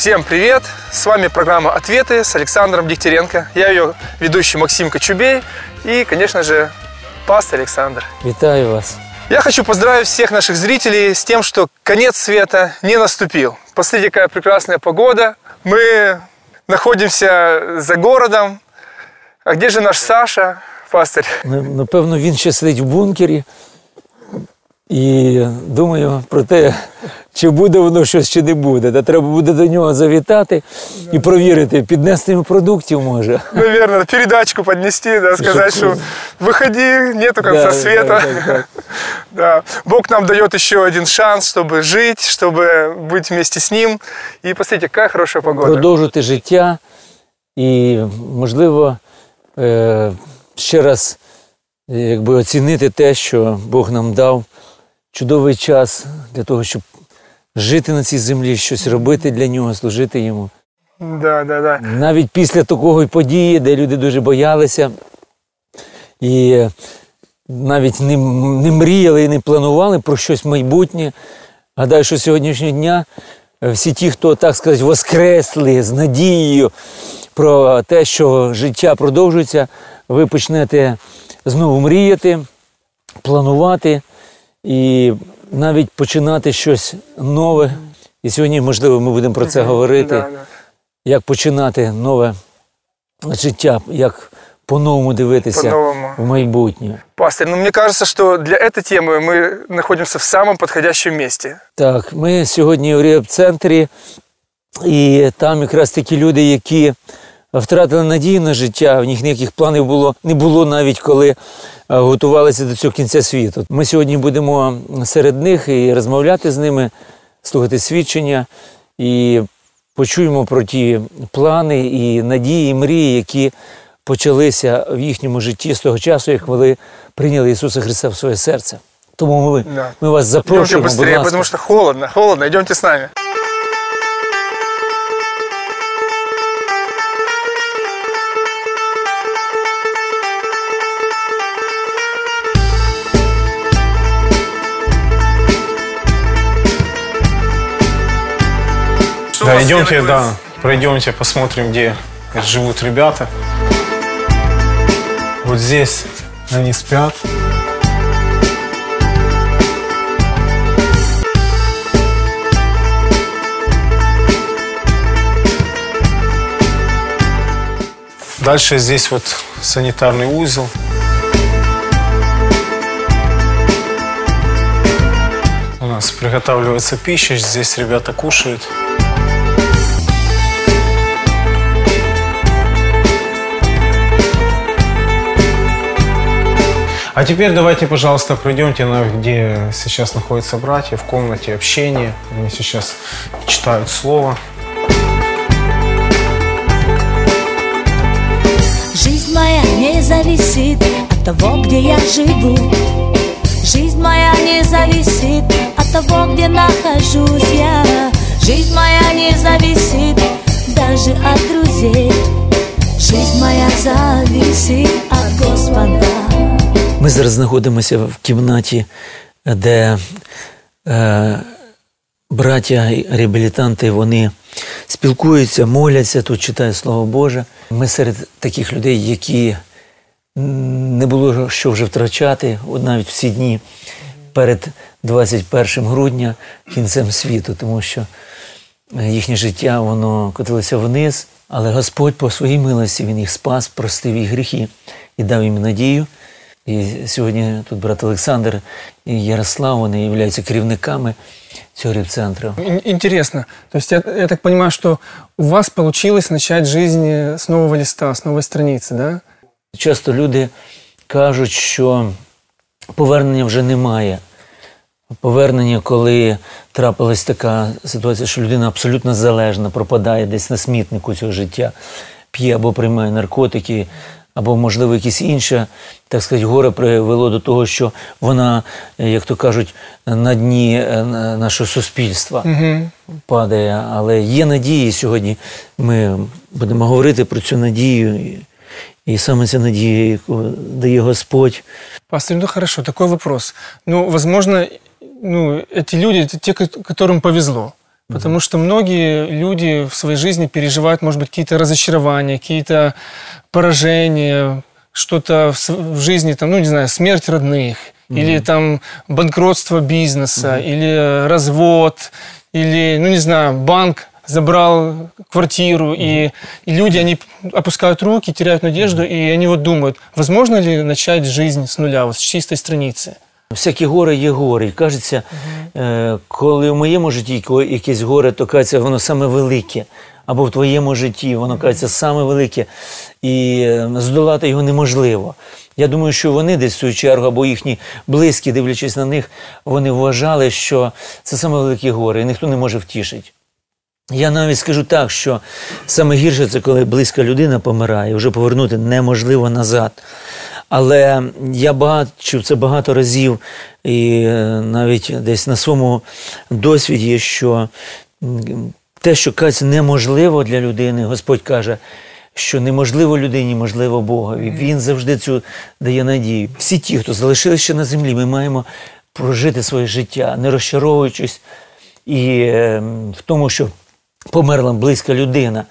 Всем привет! С вами программа «Ответы» с Александром Дегтяренко. Я ее ведущий Максим Кочубей и, конечно же, пастор Александр. Вітаю вас. Я хочу поздравить всех наших зрителей с тем, что конец света не наступил. Посмотрите, какая прекрасная погода. Мы находимся за городом. А где же наш Саша, пастор? На- Напевно, він ще сидить в бункері. І думаю про те, чи буде воно щось, чи не буде. Та треба буде до нього завітати і провірити, піднести йому продуктів може. Наверное, передачку поднести, да, сказать, что выходи, нету конца Да, света. да, да, да. Да. Бог нам дает еще один шанс, чтобы жить, чтобы быть вместе с Ним. И посмотрите, какая хорошая погода. Продовжити життя і, можливо, е, ще раз е, якби, оцінити те, що Бог нам дав чудовий час для того, щоб жити на цій землі, щось робити для нього, служити йому. Да, да, да. Навіть після такої події, де люди дуже боялися і навіть не, не мріяли і не планували про щось майбутнє. Гадаю, що сьогоднішнього дня е, всі ті, хто, так сказати, воскресли з надією про те, що життя продовжується, ви почнете знову мріяти, планувати і навіть починати щось нове. І сьогодні, можливо, ми будемо про це говорити Да, да. як починати нове життя, як по-новому дивитися По-новому. в майбутнє. Пастор, ну мне кажется, что для этой темы мы находимся в самом подходящем месте. Так, ми сьогодні в реп-центрі, і там якраз такі люди, які втратили надію на життя, в них ніяких планів було, не було навіть коли е, готувалися до цього кінця світу. Ми сьогодні будемо серед них і розмовляти з ними, слухати свідчення і почуємо про ті плани і надії, і мрії, які почалися в їхньому житті з того часу, як вони прийняли Ісуса Христа в своє серце. Тому ми, Да. ми вас Идемте запрошуємо, будь ласка. потому что холодно, холодно. Идемте с нами. Что Да, идемте, да, пройдемте, посмотрим, где живут ребята. Вот здесь они спят. Дальше здесь вот санитарный узел. У нас приготавливается пища, здесь ребята кушают. А теперь давайте, пожалуйста, пройдемте на где сейчас находятся братья, в комнате общения. Они сейчас читают слово. Жизнь моя не зависит от того, где я живу. Жизнь моя не зависит от того, где нахожусь я. Жизнь моя не зависит даже от друзей. Жизнь моя зависит от Господа. Ми зараз знаходимося в кімнаті, де е, браття реабілітанти вони спілкуються, моляться, тут читають Слово Боже. Ми серед таких людей, які не було що вже втрачати, от навіть всі дні перед 21 грудня, кінцем світу, тому що їхнє життя воно котилося вниз, але Господь по своїй милості Він їх спас, простив їх гріхи і дав їм надію. І сьогодні тут брат Олександр і Ярослав, вони являються керівниками цього репцентру. Интересно. То есть я, я так понимаю, что у вас получилось начать жизнь э, с нового листа, с новой страницы, да? Часто люди кажуть, що повернення вже немає. Повернення, коли трапилась така ситуація, що людина абсолютно залежна, пропадає десь на смітнику цього життя, п'є або приймає наркотики, або, можливо, якесь інше, так сказати, горе привело до того, що вона, е, як то кажуть, на дні е, на- нашого суспільства падає. Але є надії сьогодні. Ми будемо говорити про цю надію. І, і саме ця надія, яку дає Господь. Пастор, ну хорошо, такой вопрос. Ну, возможно, ну, эти люди, это те, ко- которым повезло. Потому что многие люди в своей жизни переживают, может быть, какие-то разочарования, какие-то поражения, что-то в, жизни, там, ну, не знаю, смерть родных, или там банкротство бизнеса, или э, развод, или, ну, не знаю, банк забрал квартиру, и, и люди, они опускают руки, теряют надежду, и они вот думают, возможно ли начать жизнь с нуля, вот с чистой страницы. Всякі гори є гори. І кажеться, е, коли в моєму житті якесь горе, то кажеться, воно саме велике. Або в твоєму житті воно кажеться саме велике, і е, здолати його неможливо. Я думаю, що вони десь в свою чергу, або їхні близькі, дивлячись на них, вони вважали, що це саме великі гори, і ніхто не може втішити. Я навіть скажу так, що саме гірше це коли близька людина помирає, вже повернути неможливо назад. Але я бачив це багато разів, і е, навіть десь на своєму досвіді, що те, що кажеться неможливо для людини, Господь каже, що неможливо людині, можливо Богові. Він завжди цю дає надію. Всі ті, хто залишилися ще на землі, ми маємо прожити своє життя, не розчаровуючись і е, в тому, що померла близька людина.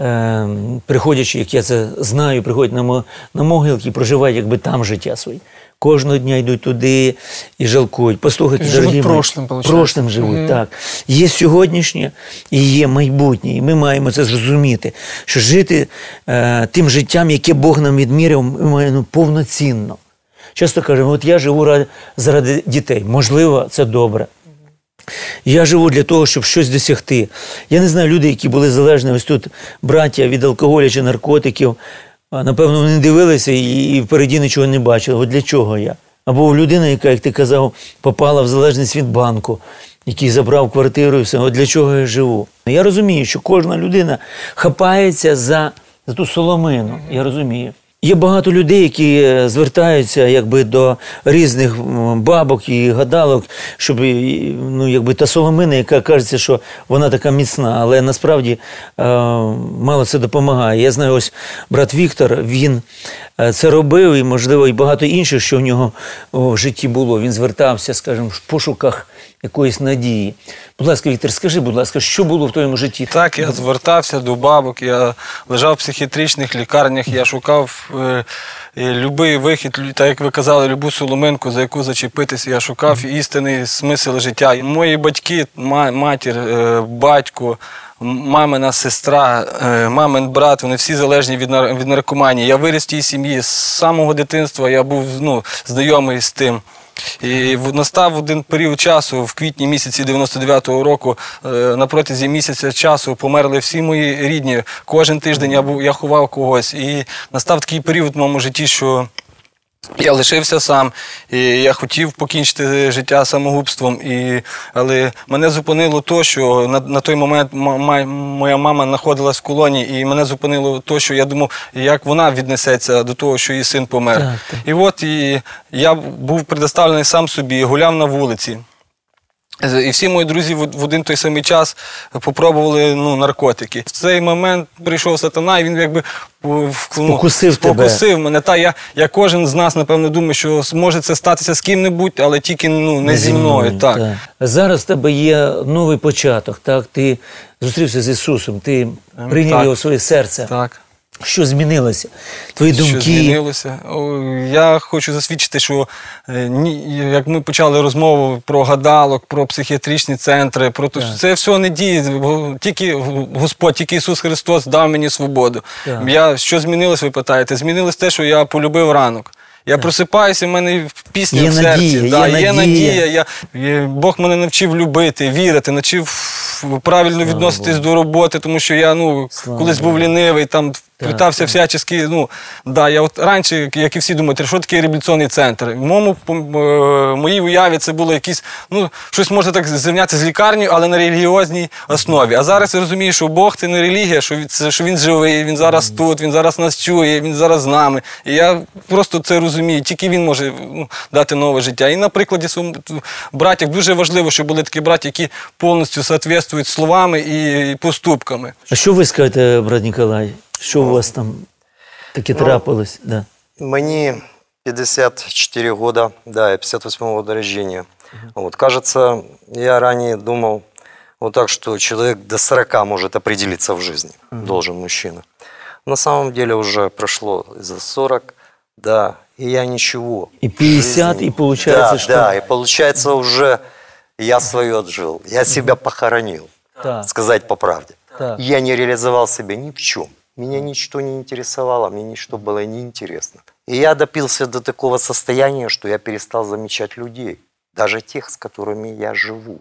Е, приходячи, як я це знаю, приходять на, на могилки і проживають якби там життя своє. Кожного дня йдуть туди і жалкують. Послухайте, Живуть дорогі мої, прошлим, получається. прошлим живуть, так. Є сьогоднішнє і є майбутнє. І ми маємо це зрозуміти, що жити е, тим життям, яке Бог нам відміряв, ми маємо повноцінно. Часто кажемо, от я живу заради дітей. Можливо, це добре. Я живу для того, щоб щось досягти. Я не знаю, люди, які були залежні, ось тут браття від алкоголю чи наркотиків, напевно, вони дивилися і, впереді нічого не бачили. От для чого я? Або людина, яка, як ти казав, попала в залежність від банку, який забрав квартиру і все. От для чого я живу? Я розумію, що кожна людина хапається за, за ту соломину. Я розумію. Є багато людей, які е, звертаються якби до різних бабок і гадалок, щоб ну, якби та соломина, яка кажеться, що вона така міцна, але насправді е, мало це допомагає. Я знаю, ось брат Віктор, він е, це робив, і можливо, і багато інших, що в нього в житті було. Він звертався, скажімо, в пошуках якоїсь надії. Будь ласка, Віктор, скажи, будь ласка, що було в твоєму житті? Так, я звертався до бабок, я лежав в психіатричних лікарнях, я шукав е, е, любий вихід, так як ви казали, любу соломинку, за яку зачепитися. Я шукав істинний смисл життя. Мої батьки, ма- матір, е, батько. Мамина сестра, е, мамин брат, вони всі залежні від, від наркоманії. Я виріс в тій сім'ї з самого дитинства, я був ну, знайомий з тим. І настав один період часу, в квітні місяці 99-го року, е, на протязі місяця часу померли всі мої рідні. Кожен тиждень я був, я ховав когось. І настав такий період в моєму житті, що я лишився сам, і я хотів покінчити життя самогубством, і, але мене зупинило то, що на, на той момент моя мама знаходилась в колонії, і мене зупинило то, що я думав, як вона віднесеться до того, що її син помер. Так, так. І от і я був предоставлений сам собі, гуляв на вулиці. І всі мої друзі в один той самий час попробували ну, наркотики. В цей момент прийшов сатана, і він якби ну, Спокусив тебе. мене. Та я, я кожен з нас, напевно, думає, що може це статися з ким-небудь, але тільки ну, не зі мною. Так. Зараз в тебе є новий початок. Так, ти зустрівся з Ісусом, ти прийняв так. його в своє серце. так. Що змінилося? Твої Що думки. змінилося? Я хочу засвідчити, що е, ні, як ми почали розмову про гадалок, про психіатричні центри, про то, це все не діє. Тільки Господь, тільки Ісус Христос дав мені свободу. Так. Я, що змінилось, ви питаєте? Змінилось те, що я полюбив ранок. Я просипаюся, в мене пісня Є в серці. надія, да, є є надія. надія. Я, Бог мене навчив любити, вірити, навчив правильно відноситись до роботи, тому що я ну, Слава колись був лінивий, там питався всячески. Ну, да, я от раніше, як і всі думають, що таке реабілітаційний центр? В моєму, е, моїй уяві це було якісь, ну, щось можна так зрівняти з лікарнею, але на релігіозній основі. А зараз я розумію, що Бог це не релігія, що він, це, що він живий, він зараз тут, він зараз нас чує, він зараз з нами. І я просто це розумію. Тільки він може ну, дати нове життя. І на прикладі своїм братів дуже важливо, щоб були такі браті, які повністю соответствують словами і поступками. А що ви скажете, брат Ніколай? Що у вас там таке трапилось? Да. Мне 54 года, да, я 58 года рождения. Вот, кажется, я ранее думал, Вот так, что человек до 40 может определиться в жизни, должен мужчина. На самом деле уже прошло за 40, да, и я ничего. И в 50, жизни. и получается, да, что- Да, и получается уже я свое отжил, я себя похоронил, Так. сказать по правде. Так. Я не реализовал себя ни в чем. Меня ничто не интересовало, мне ничто было неинтересно. И я допился до такого состояния, что я перестал замечать людей, даже тех, с которыми я живу,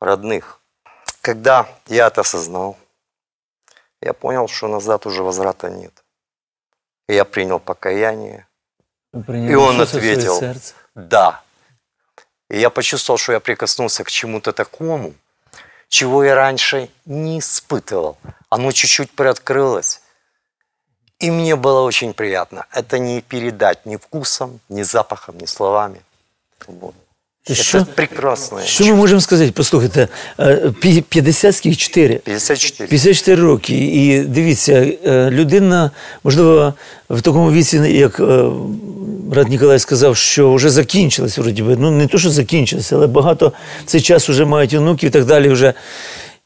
родных. Когда я это осознал, я понял, что назад уже возврата нет. И я принял покаяние. Ви прийняли І он Ісуса в своє ответил. серце. Да. И я почувствовал, что я прикоснулся к чему-то такому, чего я раньше не испытывал. Оно чуть-чуть приоткрылось. И мне было очень приятно. Это не передать ни вкусом, ни запахом, ни словами. Вот. Это що? прекрасное. Що ми можемо сказати? Послухайте, е, 50 скільки? 4. 54. 54 роки. І дивіться, е, людина, можливо, в такому віці, як е, брат Ніколай сказав, що вже закінчилось, вроді би. Ну, не то, що закінчилось, але багато цей час вже мають онуків і так далі. Вже.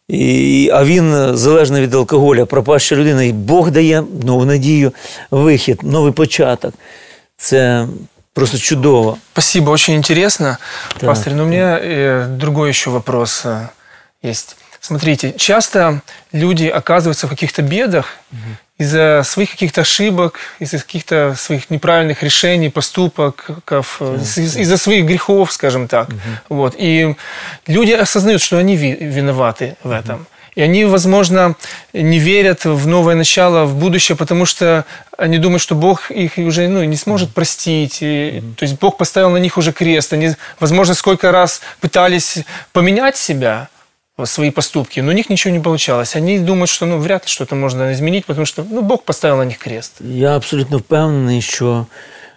І, а він е, залежно від алкоголя, пропаща людина. І Бог дає нову надію, вихід, новий початок. Це просто чудово. Спасибо, очень интересно. Да. Пастор, но у меня э, другой еще вопрос э, есть. Смотрите, часто люди оказываются в каких-то бедах из-за своих каких-то ошибок, из-за каких-то своих неправильных решений, поступков, э, из- из-за своих грехов, скажем так. Вот. И люди осознают, что они ви- виноваты в этом. И они, возможно, не верят в новое начало, в будущее, потому что они думают, что Бог их уже ну, не сможет простить. И, то есть Бог поставил на них уже крест. Они, возможно, сколько раз пытались поменять себя, вот, свои поступки, но у них ничего не получалось. Они думают, что ну, вряд ли что-то можно изменить, потому что ну, Бог поставил на них крест. Я абсолютно впевнений, що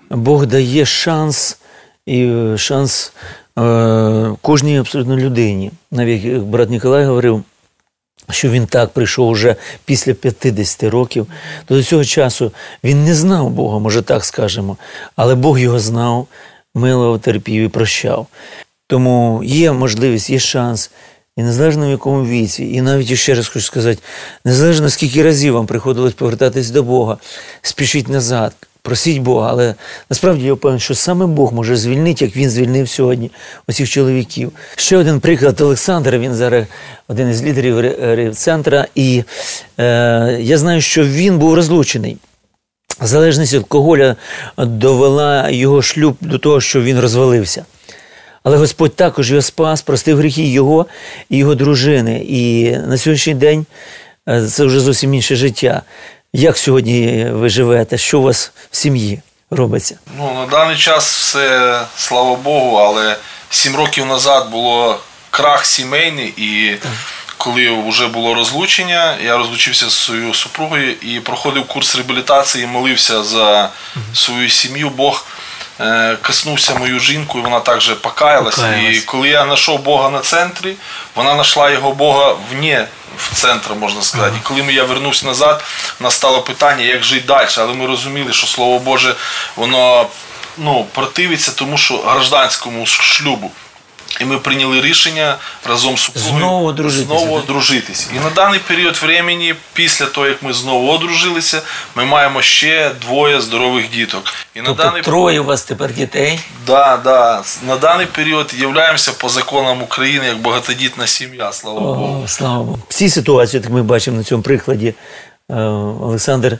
Бог дає шанс і е, шанс е, кожній абсолютно людині. Навіть як брат Ніколай говорив, Що він так прийшов уже після 50 років, то до цього часу він не знав Бога, може так скажемо, але Бог його знав, милував, терпів і прощав. Тому є можливість, є шанс. І незалежно в якому віці, і навіть ще раз хочу сказати, незалежно скільки разів вам приходилось повертатись до Бога, спішіть назад, просіть Бога, але насправді я впевнений, що саме Бог може звільнити, як він звільнив сьогодні оцих чоловіків. Ще один приклад Олександра, він зараз один із лідерів ре- центра, і е, я знаю, що він був розлучений. Залежність алкоголя довела його шлюб до того, що він розвалився. Але Господь також його спас, простив гріхи його і його дружини. І на сьогоднішній день е, це вже зовсім інше життя. Як сьогодні ви живете? Що у вас в сім'ї робиться? Ну, на даний час все, слава Богу, але сім років назад було крах сімейний, і коли вже було розлучення, я розлучився з своєю супругою і проходив курс реабілітації, молився за свою сім'ю. Бог коснувся мою жінку, і вона також покаялась. Покаялась. І коли я знайшов Бога на центрі, вона знайшла його Бога вне в центр, можна сказати. І коли я вернувся назад, настало питання, як жити далі. Але ми розуміли, що Слово Боже, воно ну, противиться тому, що гражданському шлюбу. І ми прийняли рішення разом з супругою Знову одружитися, знову так? одружитись. І на даний період времени, після того, як ми знову одружилися, ми маємо ще двоє здорових діток. І на Тобто даний троє у вас тепер дітей. Да, да. На даний період являємося по законам України як багатодітна сім'я, слава Богу. О, слава Богу. В цій ситуації, як ми бачимо на цьому прикладі, е, Олександр е,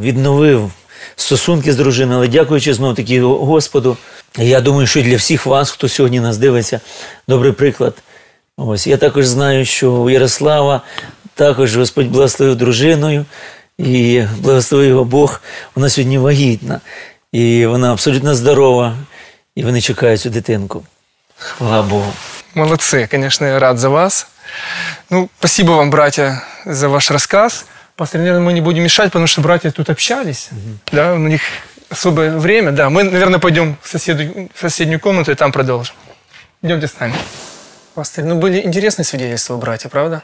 відновив стосунки з дружиною, але дякуючи знову таки Господу. Я думаю, що і для всіх вас, хто сьогодні нас дивиться, добрий приклад. Ось я також знаю, що у Ярослава також Господь благословив дружиною і благословив його Бог. Вона сьогодні вагітна, і вона абсолютно здорова, і вони чекають цю дитинку. Хвала Богу. Молодцы, конечно, я рад за вас. Ну, спасибо вам, братья, за ваш рассказ. Пастор, наверное, мы не будем мешать, потому что братья тут общались. Да, у них особое время. Да, мы, наверное, пойдем в, соседу- в соседнюю комнату и там продолжим. Идемте с нами. Пастор, ну были интересные свидетельства у братья, правда?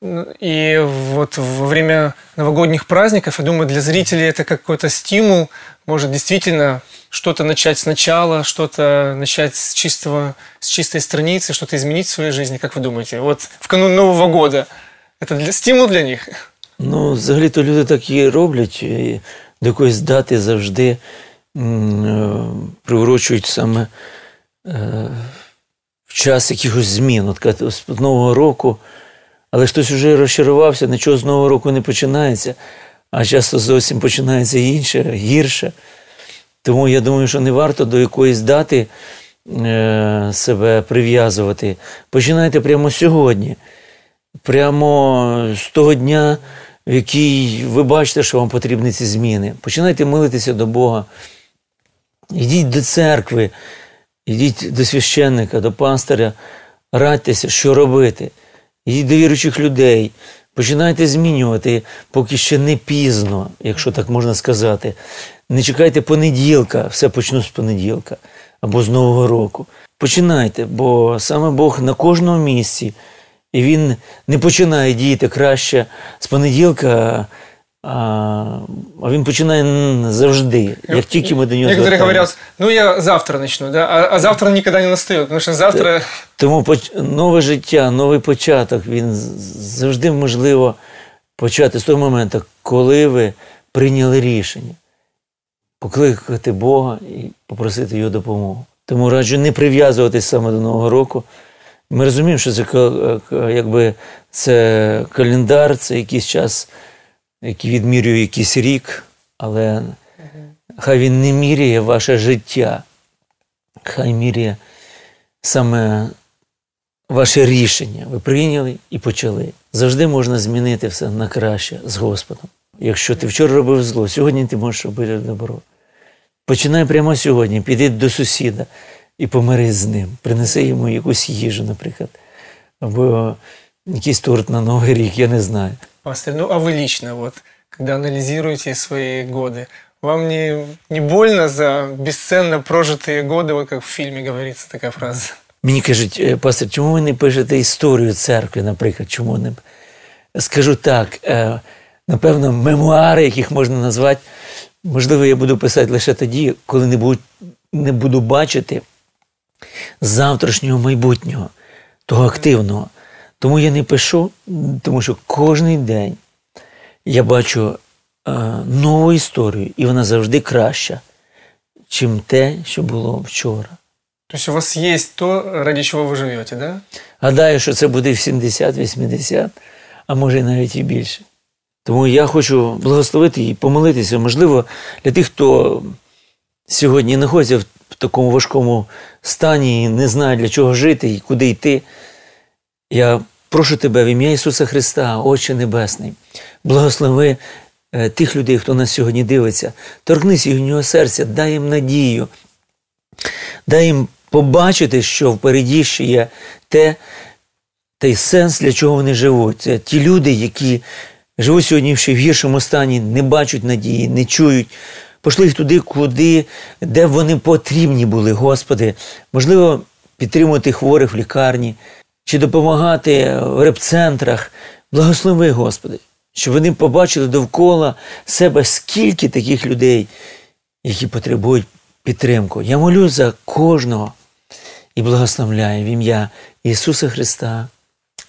Ну, И вот во время новогодних праздников, я думаю, для зрителей это какой-то стимул, может действительно что-то начать сначала, что-то начать с чистого, с чистой страницы, что-то изменить в своей жизни. Как вы думаете? Вот в канун Нового года это для, стимул для них? Ну, взагалі-то люди так і роблять, і До якоїсь дати завжди е, приурочують саме е, в час якихось змін. От з Нового року, але хтось вже розчарувався, нічого з Нового року не починається, а часто зовсім починається інше, гірше. Тому я думаю, що не варто до якоїсь дати е, себе прив'язувати. Починайте прямо сьогодні прямо з того дня, в який ви бачите, що вам потрібні ці зміни. Починайте молитися до Бога. Йдіть до церкви, йдіть до священника, до пастиря, радьтеся, що робити. Йдіть до віруючих людей. Починайте змінювати, поки ще не пізно, якщо так можна сказати. Не чекайте понеділка, все почну з понеділка або з Нового року. Починайте, бо саме Бог на кожному місці. І він не починає діяти краще з понеділка, а, а він починає завжди, як тільки ми до нього Некоторые говорят, ну я завтра начну, да, а, а завтра никогда не настает, потому что завтра... Тому поч- нове життя, новий початок, він завжди можливо почати з того моменту, коли ви прийняли рішення покликати Бога і попросити його допомогу. Тому раджу не прив'язуватись саме до Нового року. Ми розуміємо, що це ка- якби це календар, це якийсь час, який відмірює якийсь рік, але хай він не міряє ваше життя, хай міряє саме ваше рішення. Ви прийняли і почали. Завжди можна змінити все на краще з Господом. Якщо ти вчора робив зло, сьогодні ти можеш робити добро. Починай прямо сьогодні, піди до сусіда і помирись з ним. Принеси йому якусь їжу, наприклад, або якийсь торт на Новий рік, я не знаю. Пастор, ну а вы лично, вот, когда анализируете свои годы, вам не, не больно за бесценно прожитые годы, вот как в фильме говорится такая фраза? Мені кажуть, «Е, пастор, чому ви не пишете історію церкви, наприклад, чому не скажу так, е, напевно, мемуари, яких можна назвати, можливо, я буду писати лише тоді, коли не буду, не буду бачити завтрашнього майбутнього, того активного. Тому я не пишу, тому що кожен день я бачу е, нову історію, і вона завжди краща, чим те, що було вчора. То есть у вас есть то, ради чего вы живете, да? Гадаю, що це буде в 70-80, а може навіть і більше. Тому я хочу благословити і помолитися, можливо, для тих, хто сьогодні знаходиться в такому важкому стані і не знає, для чого жити і куди йти. Я прошу тебе в ім'я Ісуса Христа, Отче Небесний, благослови е, тих людей, хто нас сьогодні дивиться, торкнись їхнього серця, дай їм надію, дай їм побачити, що впереді ще є те, той сенс, для чого вони живуть. Це ті люди, які живуть сьогодні ще в гіршому стані, не бачать надії, не чують. Пошли їх туди, куди, де вони потрібні були, Господи. Можливо, підтримувати хворих в лікарні чи допомагати в репцентрах. Благослови, Господи, щоб вони побачили довкола себе скільки таких людей, які потребують підтримку. Я молю за кожного і благословляю в ім'я Ісуса Христа.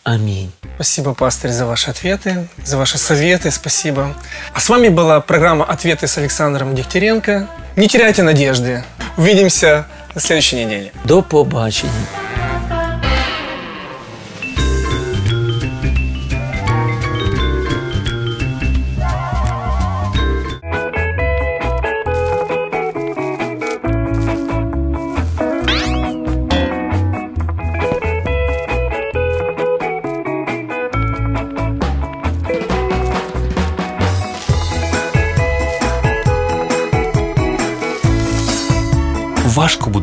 Амінь. Спасибо, пастырь, за ваши ответы, за ваши советы, спасибо. А с вами была программа «Ответы с Александром Дегтяренко». Не теряйте надежды. Увидимся на следующей неделе. До побачення.